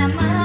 amar.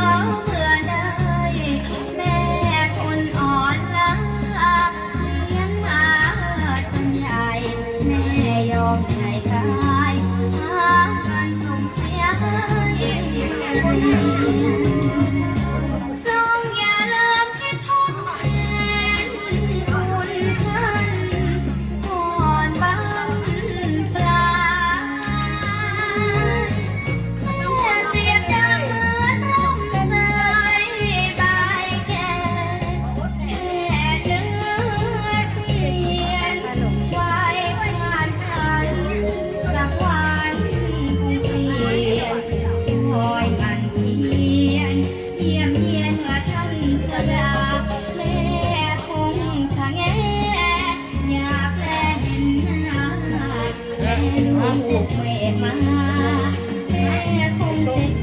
ลูกแม่มาแม่คงจะ